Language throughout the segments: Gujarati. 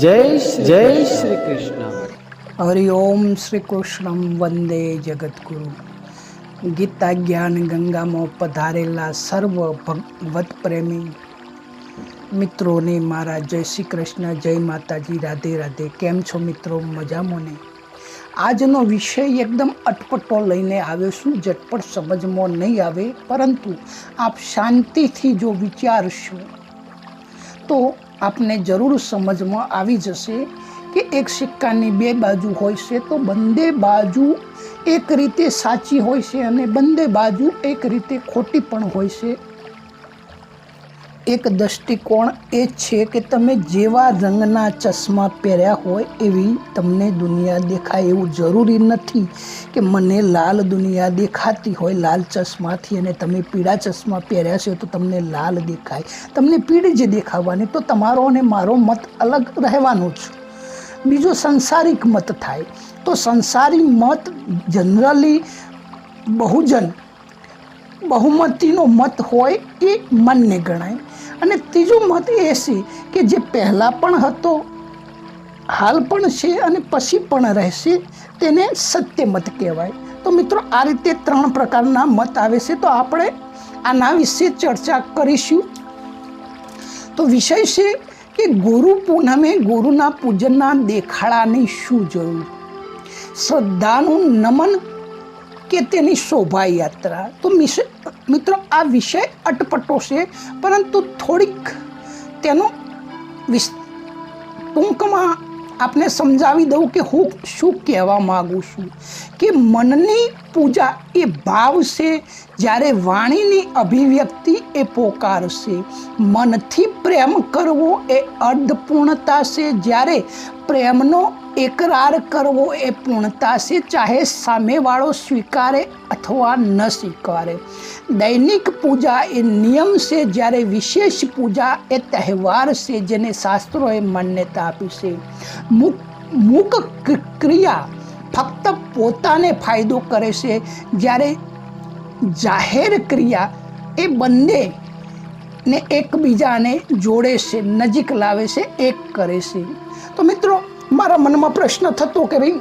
જય જય શ્રી કૃષ્ણ. હરિઓમ શ્રી કૃષ્ણમ વંદે જગદગુરુ. ગીતા જ્ઞાન ગંગામાં પધારેલા સર્વ ભગવત પ્રેમી મિત્રોને મારા જય શ્રી કૃષ્ણ જય માતાજી રાધે રાધે. કેમ છો મિત્રો? મજામાં ને? આજનો વિષય એકદમ અટપટો લઈને આવ્યો છું. ઝટપટ સમજમાં નહીં આવે પરંતુ આપ શાંતિથી જો વિચારશો તો આપને જરૂર સમજમાં આવી જશે કે એક સિક્કાની બે બાજુ હોય છે તો બંને બાજુ એક રીતે સાચી હોય છે અને બંને બાજુ એક રીતે ખોટી પણ હોય છે. એક દૃષ્ટિકોણ એ છે કે તમે જેવા રંગના ચશ્મા પહેર્યા હોય એવી તમને દુનિયા દેખાય. એવું જરૂરી નથી કે મને લાલ દુનિયા દેખાતી હોય, લાલ ચશ્માથી અને તમે પીળા ચશ્મા પહેર્યા છે તો તમને લાલ દેખાય. તમને પીળી જ દેખાવાની તો તમારો અને મારો મત અલગ રહેવાનો જ. બીજો સંસારિક મત થાય. તો સંસારી મત જનરલી બહુજન, બહુમતીનો મત હોય એ માન્ય ગણાય. અને ત્રીજું મત એ છે કે જે પહેલાં પણ હતો, હાલ પણ છે અને પછી પણ રહેશે, તેને સત્ય મત કહેવાય. તો મિત્રો, આ રીતે ત્રણ પ્રકારના મત આવે છે. તો આપણે આના વિશે ચર્ચા કરીશું. તો વિષય છે કે ગુરુ પૂનમે ગુરુના પૂજનના દેખાડાની શું જરૂર? શ્રદ્ધાનું નમન કે તેની શોભાયાત્રા. તો મિત્રો, આ વિષય અટપટો છે, પરંતુ થોડીક તેનો વિસ, ટૂંકમાં આપને સમજાવી દઉં કે હું શું કહેવા માગું છું. કે મનની પૂજા એ ભાવ છે, જ્યારે વાણીની અભિવ્યક્તિ એ પોકાર છે. મનથી પ્રેમ કરવો એ અર્ધપૂર્ણતા છે, જ્યારે પ્રેમનો એકરાર કરવો એ પૂર્ણતા છે. ચાહે સામેવાળો સ્વીકારે અથવા ન સ્વીકારે. દૈનિક પૂજા એ નિયમ છે. જ્યારે વિશેષ પૂજા એ તહેવાર છે જેને શાસ્ત્રોએ માન્યતા આપી છે. મુક, મૂક ક્રિયા ફક્ત પોતાને ફાયદો કરે છે. જ્યારે જાહેર ક્રિયા એ બંને ને એકબીજાને જોડે છે, નજીક લાવે છે, એક કરે છે. તો મિત્રો મારા મનમાં પ્રશ્ન થતો કે ભાઈ,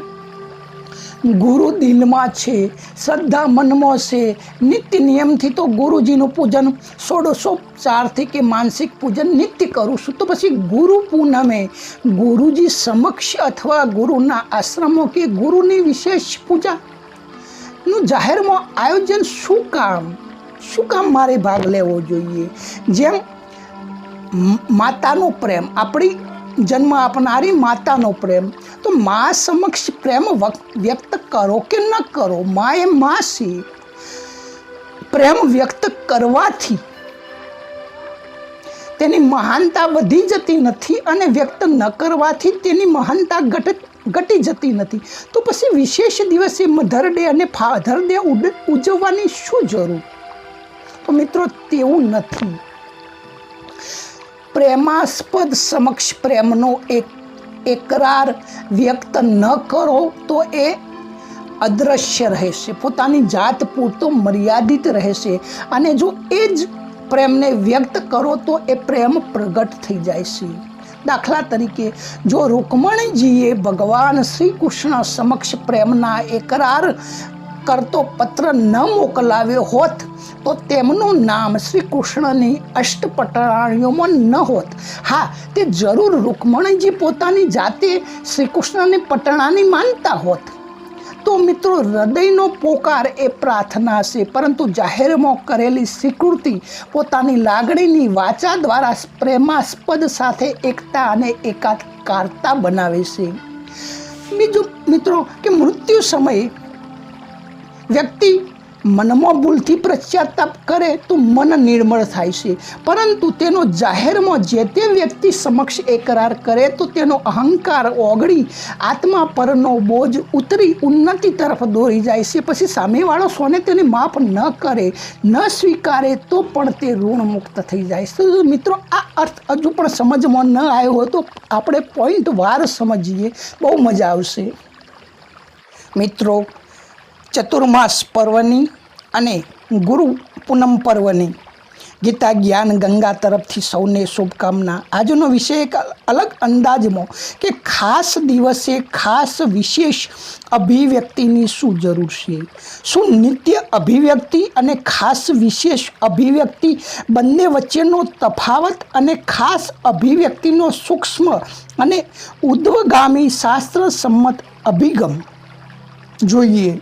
ગુરુ દિલમાં છે, શ્રદ્ધા મનમાં છે, નિત્ય નિયમથી તો ગુરુજીનું પૂજન ષોડશોપચારથી કે માનસિક પૂજન નિત્ય કરું છું. તો પછી ગુરુ પૂનમે ગુરુજી સમક્ષ અથવા ગુરુના આશ્રમો કે ગુરુની વિશેષ પૂજાનું જાહેરમાં આયોજન શું કામ? શું કામ મારે ભાગ લેવો જોઈએ? જેમ માતાનો પ્રેમ, આપણી જન્મ આપનારી માતાનો પ્રેમ. તો મા સમક્ષ પ્રેમ વ્યક્ત કરો કે ન કરો? મા એ મા છે પ્રેમ વ્યક્ત કરવાથી તેની મહાનતા વધી જતી નથી અને વ્યક્ત ન કરવાથી તેની મહાનતા ઘટ, ઘટી જતી નથી. તો પછી વિશેષ દિવસે મધર ડે અને ફાધર ડે ઉજવવાની શું જરૂર? તો મિત્રો, તેવું નથી. પ્રેમાસ્પદ સમક્ષ પ્રેમનો એક એકરાર વ્યક્ત ન કરો તો એ અદૃશ્ય રહેશે. પોતાની જાત પૂરતો મર્યાદિત રહેશે. અને જો એ જ પ્રેમને વ્યક્ત કરો તો એ પ્રેમ પ્રગટ થઈ જાય છે. દાખલા તરીકે, જો રૂકમણીજીએ ભગવાન શ્રી કૃષ્ણ સમક્ષ પ્રેમના એકરાર કરતો પત્ર ન મોકલાવ્યો હોત તો તેમનું નામ શ્રી કૃષ્ણની અષ્ટપટરાણીઓમાં ન હોત. હા, તે જરૂર રૂકમણીજી પોતાની જાતે શ્રી કૃષ્ણની પટણાની માનતા હોત. તો મિત્રો, હૃદયનો પોકાર એ પ્રાર્થના છે, પરંતુ જાહેરમાં કરેલી સ્વીકૃતિ પોતાની લાગણીની વાચા દ્વારા પ્રેમાસ્પદ સાથે એકતા અને એકાકારતા બનાવે છે. બીજું મિત્રો, કે મૃત્યુ સમયે વ્યક્તિ મનમાં ભૂલથી પશ્ચાતાપ કરે તો મન નિર્મળ થાય છે. પરંતુ તેનો જાહેરમાં જે તે વ્યક્તિ સમક્ષ એકરાર કરે તો તેનો અહંકાર ઓગળી, આત્મા પરનો બોજ ઉતરી ઉન્નતિ તરફ દોરી જાય છે. પછી સામેવાળો સોને તેને માફ ન કરે, ન સ્વીકારે તો પણ તે ઋણમુક્ત થઈ જાય છે. મિત્રો, આ અર્થ હજુ પણ સમજમાં ન આવ્યો હોય તો આપણે પોઈન્ટ વાર સમજીએ. બહુ મજા આવશે. મિત્રો, ચતુર્માસ પર્વની અને ગુરુ પૂનમ પર્વની ગીતા જ્ઞાન ગંગા તરફથી સૌને શુભકામના. આજનો વિષય એક અલગ અંદાજમાં કે ખાસ દિવસે ખાસ વિશેષ અભિવ્યક્તિની શું જરૂર છે? શું નિત્ય અભિવ્યક્તિ અને ખાસ વિશેષ અભિવ્યક્તિ બંને વચ્ચેનો તફાવત અને ખાસ અભિવ્યક્તિનો સૂક્ષ્મ અને ઉદ્વગામી શાસ્ત્ર સંમત અભિગમ? જોઈએ.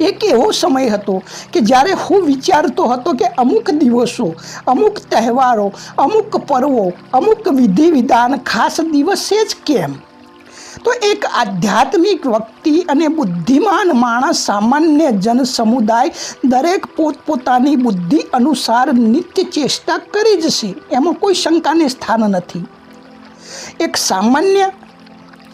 એક એવો સમય હતો કે જ્યારે હું વિચારતો હતો કે અમુક દિવસો, અમુક તહેવારો, અમુક પર્વો, અમુક વિધિ વિધાન ખાસ દિવસે જ કેમ? તો એક આધ્યાત્મિક વ્યક્તિ અને બુદ્ધિમાન માણસ સામાન્ય જન સમુદાય દરેક પોતપોતાની બુદ્ધિ અનુસાર નિત્ય ચેષ્ટા કરી જશે, એમાં કોઈ શંકાને સ્થાન નથી. એક સામાન્ય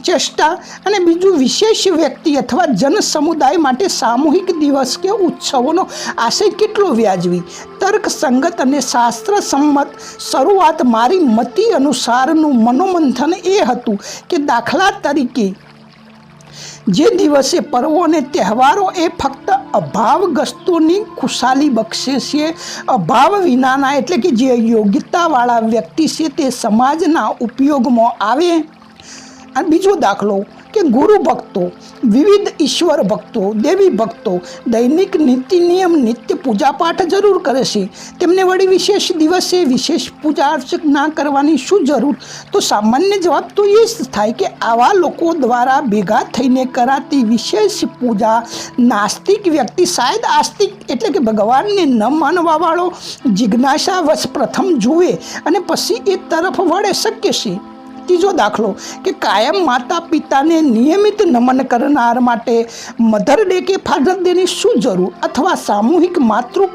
ચેષ્ટા અને બીજું વિશેષ વ્યક્તિ અથવા જન સમુદાય માટે સામૂહિક દિવસ કે ઉત્સવોનો આશય કેટલો વ્યાજવી? તર્કસંગત અને શાસ્ત્ર સંમત શરૂઆત મારી મતિ અનુસારનું મનોમંથન એ હતું કે દાખલા તરીકે, જે દિવસે પર્વો અને તહેવારો એ ફક્ત અભાવગ્રસ્તોની ખુશાલી બક્ષે છે, અભાવ વિનાના એટલે કે જે યોગ્યતાવાળા વ્યક્તિ છે તે સમાજના ઉપયોગમાં આવે. અને બીજો દાખલો કે ગુરુ ભક્તો, વિવિધ ઈશ્વર ભક્તો, દેવી ભક્તો દૈનિક નીતિ નિયમ, નિત્ય પૂજાપાઠ જરૂર કરે છે. તેમને વળી વિશેષ દિવસે વિશેષ પૂજા અર્ચક ના કરવાની શું જરૂર? તો સામાન્ય જવાબ તો એ જ થાય કે આવા લોકો દ્વારા ભેગા થઈને કરાતી વિશેષ પૂજા નાસ્તિક વ્યક્તિ શાયદ આસ્તિક એટલે કે ભગવાનને ન માનવાવાળો જિજ્ઞાસાવશ પ્રથમ જુએ અને પછી એ તરફ વળે શક્ય છે. ત્રીજો દાખલો કે કાયમ માતા પિતાને નિયમિત નમન કરનાર માટે મધર ડે કે ફાધર ડેની શું જરૂર અથવા સામૂહિક માતૃ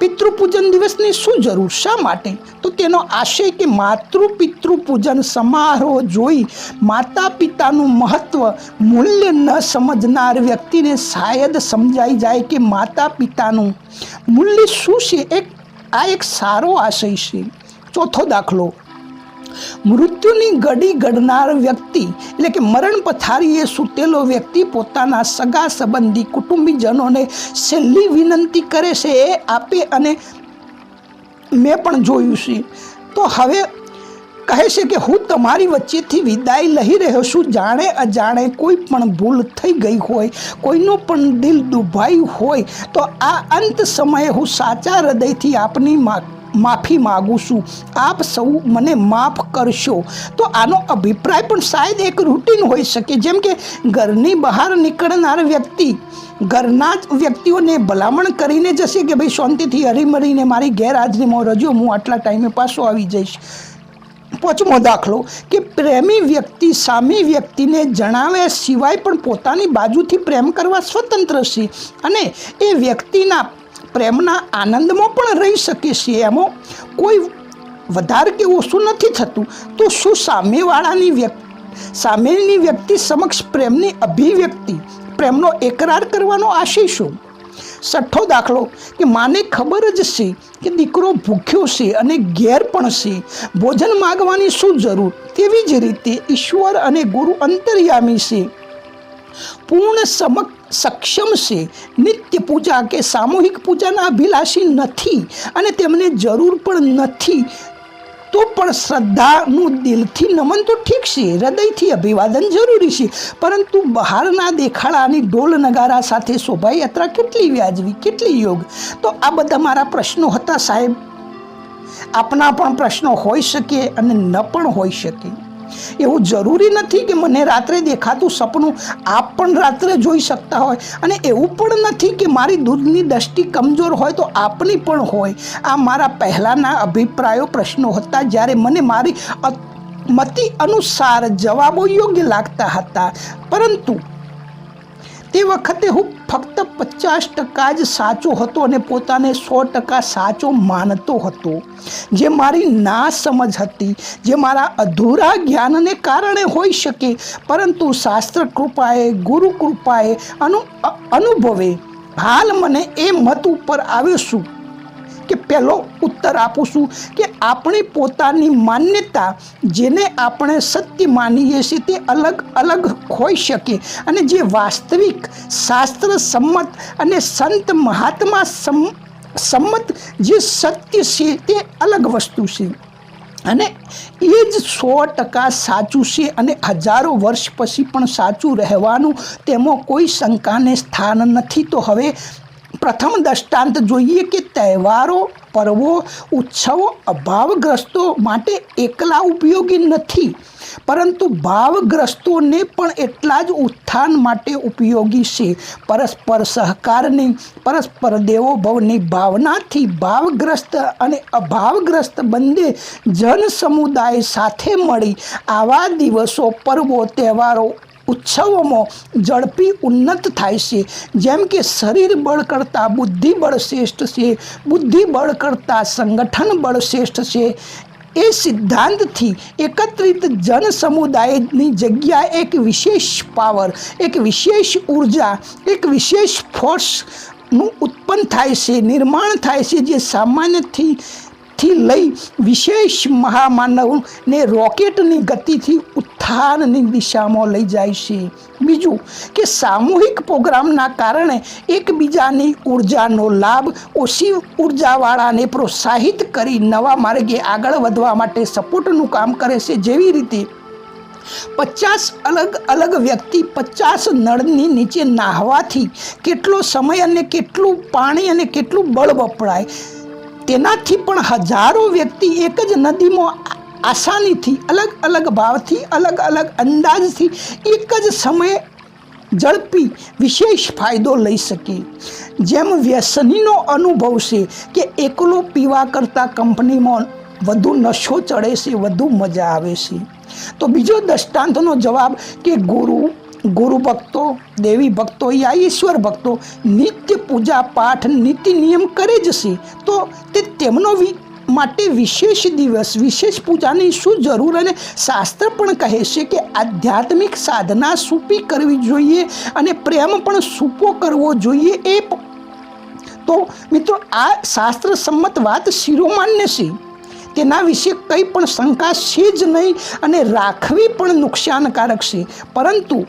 પિતૃપૂજન દિવસની શું જરૂર? શા માટે? તો તેનો આશય કે માતૃ પિતૃ પૂજન સમારોહ જોઈ માતા પિતાનું મહત્વ મૂલ્ય ન સમજનાર વ્યક્તિને શાયદ સમજાઈ જાય કે માતા પિતાનું મૂલ્ય શું છે? એક, આ એક સારો આશય છે. ચોથો દાખલો મૃત્યુની ગડી ઘડનાર વ્યક્તિ, એટલે કે મરણ પથારીએ સૂતેલો વ્યક્તિ પોતાના સગા સંબંધી કુટુંબીજનોને છેલ્લી વિનંતી કરે છે એ આપે અને મેં પણ જોયું છે. તો હવે કહે છે કે હું તમારી વચ્ચેથી વિદાય લઈ રહ્યો છું. જાણે અજાણે કોઈ પણ ભૂલ થઈ ગઈ હોય, કોઈનું પણ દિલ દુભાયું હોય, તો આ અંત સમયે હું સાચા હૃદયથી આપની મા માફી માગું છું. આપ સૌ મને માફ કરશો. તો આનો અભિપ્રાય પણ શાયદ એક રૂટીન હોઈ શકે. જેમ કે ઘરની બહાર નીકળનાર વ્યક્તિ, ઘરના જ વ્યક્તિઓને ભલામણ કરીને જશે કે ભાઈ શાંતિથી હરીમરીને મારી ગેરહાજરીમાં રજો, હું આટલા ટાઈમે પાછો આવી જઈશ. પાંચમો દાખલો, કે પ્રેમી વ્યક્તિ સામી વ્યક્તિને જણાવ્યા સિવાય પણ પોતાની બાજુથી પ્રેમ કરવા સ્વતંત્ર છે. અને એ વ્યક્તિના પ્રેમના આનંદમાં પણ રહી શકે છે એમાં કોઈ વધારે કે ઓછું નથી થતું. તો શું સામેવાળાની વ્યક્તિ, સામેની વ્યક્તિ સમક્ષ પ્રેમની અભિવ્યક્તિ, પ્રેમનો એકરાર કરવાનો આશય શું? છઠ્ઠો દાખલો, કે માને ખબર જ છે કે દીકરો ભૂખ્યો છે અને ઘેર પણ છે. ભોજન માગવાની શું જરૂર? તેવી જ રીતે ઈશ્વર અને ગુરુ અંતર્યામી છે. પૂર્ણ સમક સક્ષમ છે. નિત્ય પૂજા કે સામૂહિક પૂજાના અભિલાષી નથી અને તેમને જરૂર પણ નથી. તો પણ શ્રદ્ધાનું દિલથી નમન તો ઠીક છે, હૃદયથી અભિવાદન જરૂરી છે. પરંતુ બહારના દેખાડાની ઢોલ નગારા સાથે શોભાયાત્રા કેટલી વ્યાજવી કેટલી યોગ? તો આ બધા મારા પ્રશ્નો હતા સાહેબ. આપના પણ પ્રશ્નો હોઈ શકે અને ન પણ હોઈ શકે. એવું જરૂરી નથી કે મને રાત્રે દેખાતું સપનું આપ પણ રાત્રે જોઈ શકતા હોય. અને એવું પણ નથી કે મારી દૂધની દૃષ્ટિ કમજોર હોય તો આપની પણ હોય. આ મારા પહેલાંના અભિપ્રાયો પ્રશ્નો હતા જ્યારે મને મારી મતિ અનુસાર જવાબો યોગ્ય લાગતા હતા. પરંતુ તે વખતે હું ફક્ત પચાસ ટકા જ સાચો હતો અને પોતાને સો ટકા સાચો માનતો હતો. જે મારી ના સમજ હતી, જે મારા અધૂરા જ્ઞાનને કારણે હોઈ શકે, પરંતુ શાસ્ત્ર કૃપાએ, ગુરુ કૃપાએ અનુ અનુભવે. હાલ મને એ મત ઉપર આવ્યો છું કે પહેલો ઉત્તર આપું છું કે આપણી પોતાની માન્યતા જેને આપણે સત્ય માનીએ છીએ તે અલગ અલગ હોઈ શકે. અને જે વાસ્તવિક શાસ્ત્ર સંમત અને સંત મહાત્મા સમ, સંમત જે સત્ય છે તે અલગ વસ્તુ છે. અને એ જ સો ટકા સાચું છે અને હજારો વર્ષ પછી પણ સાચું રહેવાનું તેમાં કોઈ શંકાને સ્થાન નથી. તો હવે પ્રથમ દ્રષ્ટાંત જોઈએ કે તહેવારો, પર્વો, ઉત્સવો અભાવગ્રસ્તો માટે એકલા ઉપયોગી નથી, પરંતુ ભાવગ્રસ્તોને પણ એટલા જ ઉત્થાન માટે ઉપયોગી છે. પરસ્પર સહકારની, પરસ્પર દેવો ભવની ભાવનાથી ભાવગ્રસ્ત અને અભાવગ્રસ્ત બંને જન સમુદાય સાથે મળી. આવા દિવસો, પર્વો, તહેવારો ઉત્સવોમાં ઝડપી ઉન્નત થાય છે. જેમ કે શરીર બળ કરતાં બુદ્ધિબળ શ્રેષ્ઠ છે. બુદ્ધિબળ કરતાં સંગઠન બળ શ્રેષ્ઠ છે. એ સિદ્ધાંતથી એકત્રિત જન સમુદાયની જગ્યા એક વિશેષ પાવર, એક વિશેષ ઊર્જા, એક વિશેષ ફોર્સનું ઉત્પન્ન થાય છે, નિર્માણ થાય છે, જે સામાન્યથી થી લઈ વિશેષ મહામાનવને રોકેટની ગતિથી ઉત્થાનની દિશામાં લઈ જાય છે. બીજું કે સામૂહિક પ્રોગ્રામના કારણે એકબીજાની ઉર્જાનો લાભ ઓછી ઉર્જાવાળાને પ્રોત્સાહિત કરી નવા માર્ગે આગળ વધવા માટે સપોર્ટનું કામ કરે છે. જેવી રીતે પચાસ અલગ અલગ વ્યક્તિ પચાસ નળની નીચે નાહવાથી કેટલો સમય અને કેટલું પાણી અને કેટલું બળ વપરાય તેનાથી પણ હજારો વ્યક્તિ એક જ નદીમાં આસાનીથી, અલગ અલગ ભાવથી, અલગ અલગ અંદાજથી એક જ સમયે ઝડપી વિશેષ ફાયદો લઈ શકે. જેમ વ્યસનીનો અનુભવ છે કે એકલો પીવા કરતાં કંપનીમાં વધુ નશો ચડે છે, વધુ મજા આવે છે. તો બીજો દ્રષ્ટાંતનો જવાબ કે ગુરુ ગુરુ ભક્તો, દેવી ભક્તો, યા ઈશ્વર ભક્તો, નિત્ય પૂજા પાઠ, નીતિ નિયમ કરે જ છે. તો તે તેમનો માટે વિશેષ દિવસ, વિશેષ પૂજાની શું જરૂર અને શાસ્ત્ર પણ કહે છે કે આધ્યાત્મિક સાધના સૂપી કરવી જોઈએ અને પ્રેમ પણ સૂપો કરવો જોઈએ એ તો મિત્રો, આ શાસ્ત્ર સંમત વાત શિરોમાન્ય છે. તેના વિશે કંઈ પણ શંકા છે જ નહીં અને રાખવી પણ નુકસાનકારક છે. પરંતુ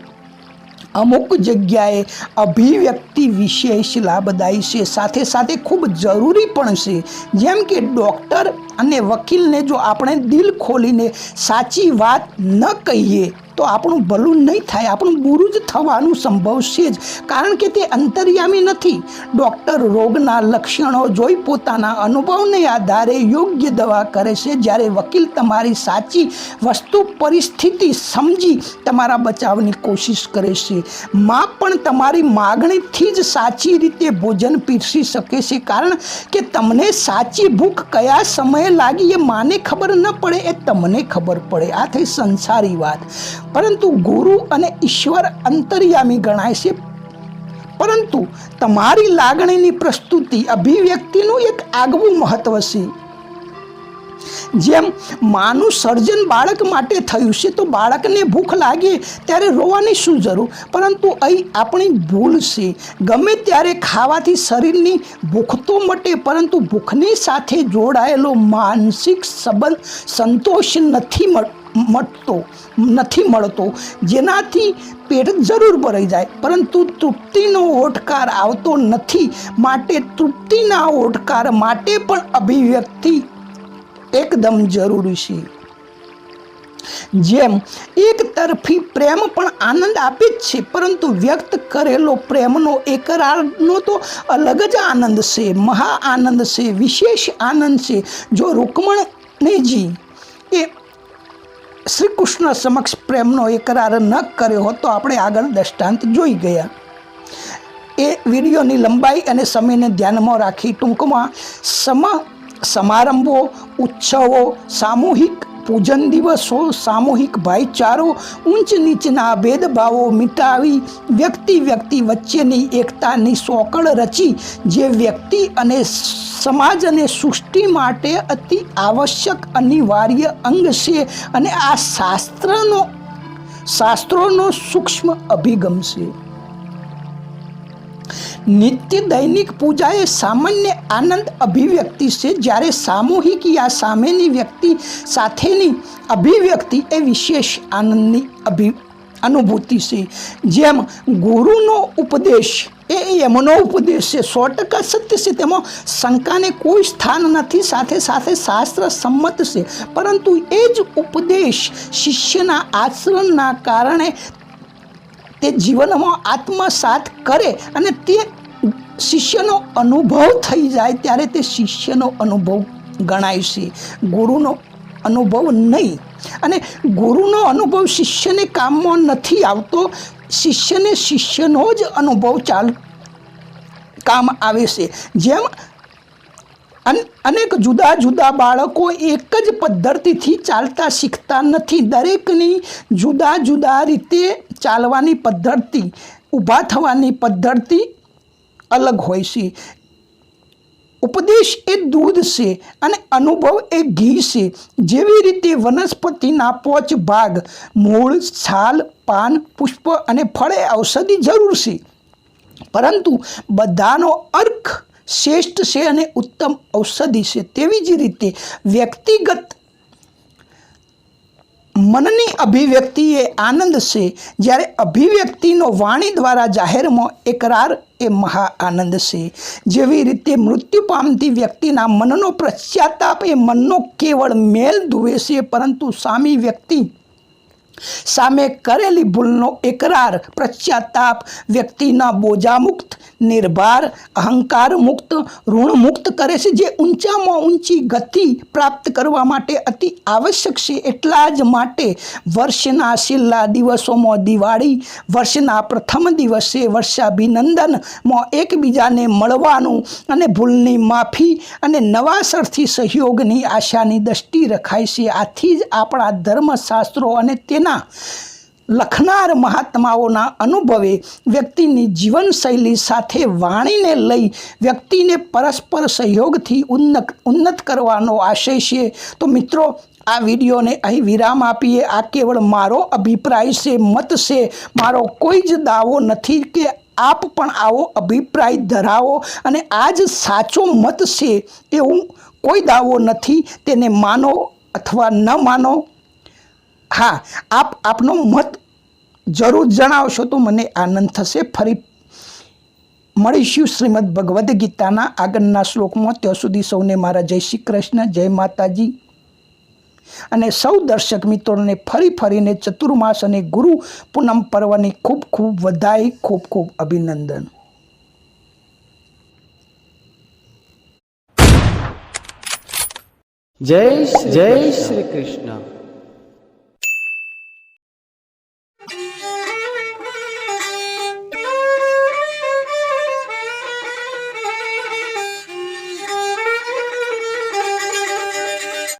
અમુક જગ્યાએ અભિવ્યક્તિ વિશેષ લાભદાયી છે. સાથે સાથે ખૂબ જરૂરી પણ છે. જેમ કે ડૉક્ટર અને વકીલને જો આપણે દિલ ખોલીને સાચી વાત ન કહીએ, તો આપણું ભલું નહીં થાય. આપણું બુરું જ થવાનું સંભવ છે જ. કારણ કે તે અંતર્યામી નથી. ડૉક્ટર રોગના લક્ષણો જોઈ પોતાના અનુભવને આધારે યોગ્ય દવા કરે છે. જ્યારે વકીલ તમારી સાચી વસ્તુ પરિસ્થિતિ સમજી તમારા બચાવની કોશિશ કરે છે. માં પણ તમારી માગણીથી જ સાચી રીતે ભોજન પીરસી શકે છે. કારણ કે તમને સાચી ભૂખ કયા સમયે લાગી એ માને ખબર ન પડે, એ તમને ખબર પડે. આ થઈ સંસારી વાત. પરંતુ ગુરુ અને ઈશ્વર અંતર્યામી ગણાય છે. પરંતુ તમારી લાગણીની પ્રસ્તુતિ અભિવ્યક્તિનું એક આગવું મહત્વ છે. જેમ માનું સર્જન બાળક માટે થયું છે, તો બાળકને ભૂખ લાગે ત્યારે રોવાની શું જરૂર? પરંતુ અહીં આપણી ભૂલ છે. ગમે ત્યારે ખાવાથી શરીરની ભૂખ તો મટે, પરંતુ ભૂખની સાથે જોડાયેલો માનસિક સંબંધ સંતોષ નથી મટતો, નથી મળતો. જેનાથી પેટ જરૂર ભરાઈ જાય, પરંતુ તૃપ્તિનો ઓટકાર આવતો નથી. માટે તૃપ્તિના ઓટકાર માટે પણ અભિવ્યક્તિ એકદમ જરૂરી છે. જેમ એક તરફી પ્રેમ પણ આનંદ આપે જ છે, પરંતુ વ્યક્ત કરેલો પ્રેમનો એકરારનો તો અલગ જ આનંદ છે, મહા આનંદ છે, વિશેષ આનંદ છે. જો રૂકમણીજી એ શ્રી કૃષ્ણ સમક્ષ પ્રેમનો એકરાર ન કર્યો હોત તો આપણે આગળ દ્રષ્ટાંત જોઈ ગયા. એ વિડીયોની લંબાઈ અને સમયને ધ્યાનમાં રાખી ટૂંકમાં સમ સમારંભો ઉત્સવો, સામૂહિક પૂજન દિવસો, સામૂહિક ભાઈચારો ઊંચ નીચના ભેદભાવો મિટાવી વ્યક્તિ વ્યક્તિ વચ્ચેની એકતાની સોકળ રચી જે વ્યક્તિ અને સમાજ અને સૃષ્ટિ માટે અતિ આવશ્યક, અનિવાર્ય અંગ છે અને આ શાસ્ત્રનો, શાસ્ત્રોનો સૂક્ષ્મ અભિગમ છે. નિત્ય દૈનિક પૂજા એ સામાન્ય આનંદ અભિવ્યક્તિ છે. જ્યારે સામૂહિક યા સામેની વ્યક્તિ સાથેની અભિવ્યક્તિ એ વિશેષ આનંદની અભિ, અનુભૂતિ છે. જેમ ગુરુનો ઉપદેશ એ એમનો ઉપદેશ છે. સો ટકા સત્ય છે. તેમાં શંકાને કોઈ સ્થાન નથી. સાથે સાથે શાસ્ત્ર સંમત છે. પરંતુ એ જ ઉપદેશ શિષ્યના આચરણના કારણે તે જીવનમાં આત્મસાત કરે અને તે શિષ્યનો અનુભવ થઈ જાય ત્યારે તે શિષ્યનો અનુભવ ગણાય છે. ગુરુનો અનુભવ નહીં. અને ગુરુનો અનુભવ શિષ્યને કામમાં નથી આવતો. શિષ્યને શિષ્યનો જ અનુભવ ચાલ કામ આવે છે. જેમ અન- અનેક જુદા જુદા બાળકો એક જ પદ્ધતિથી ચાલતા શીખતા નથી. દરેકની જુદા જુદા રીતે ચાલવાની પદ્ધતિ, ઊભા થવાની પદ્ધતિ અલગ હોય છે. ઉપદેશ એ દૂધ છે અને અનુભવ એ ઘી છે. જેવી રીતે વનસ્પતિના પોચ ભાગ, મૂળ, છાલ, પાન, પુષ્પ અને ફળે ઔષધિ જરૂર છે. પરંતુ બધાનો અર્ક શ્રેષ્ઠ છે અને ઉત્તમ ઔષધિ છે. તેવી જ રીતે વ્યક્તિગત મનની અભિવ્યક્તિ એ આનંદ છે. જ્યારે અભિવ્યક્તિનો વાણી દ્વારા જાહેરમાં એકરાર એ મહા આનંદ છે. જેવી રીતે મૃત્યુ પામતી વ્યક્તિના મનનો પશ્ચાતાપ એ મનનો કેવળ મેલ ધુવે છે, પરંતુ સામી વ્યક્તિ સામે કરેલી ભૂલનો એકરાર પશ્ચાતાપ વ્યક્તિના બોજામુક્ત, નિર્ભાર, અહંકાર મુક્ત, ઋણ મુક્ત કરે છે, જે ઊંચામાં ઊંચી ગતિ પ્રાપ્ત કરવા માટે અતિ આવશ્યક છે. એટલા જ માટે વર્ષના છેલ્લા દિવસોમાં દિવાળી વર્ષના પ્રથમ દિવસે વર્ષાભિનંદનમાં એકબીજાને મળવાનું અને ભૂલની માફી અને નવાસરથી સહયોગની આશાની દૃષ્ટિ રખાય છે. આથી જ આપણા ધર્મશાસ્ત્રો અને તેના લખનાર મહાત્માઓના અનુભવે વ્યક્તિની જીવનશૈલી સાથે વાણીને લઈ વ્યક્તિને પરસ્પર સહયોગથી ઉન્નત ઉન્નત કરવાનો આશય છે. તો મિત્રો, આ વિડીયોને અહીં વિરામ આપીએ. આ કેવળ મારો અભિપ્રાય છે, મત છે. મારો કોઈ જ દાવો નથી કે આપ પણ આવો અભિપ્રાય ધરાવો અને આ જ સાચો મત છે એવું કોઈ દાવો નથી. તેને માનો અથવા ન માનો હા, આપ, આપનો મત જરૂર જણાવશો તો મને આનંદ થશે. ફરી મળીશું શ્રીમદ ભગવદ્ ગીતાના આગળના શ્લોકમાં. ત્યાં સુધી સૌને મારા જય શ્રી કૃષ્ણ, જય માતાજી. અને સૌ દર્શક મિત્રોને ફરી ફરીને ચતુર્માસ અને ગુરુ પૂનમ પર્વની ખૂબ ખૂબ વધાઈ ખૂબ ખૂબ અભિનંદન. જય જય શ્રી કૃષ્ણ.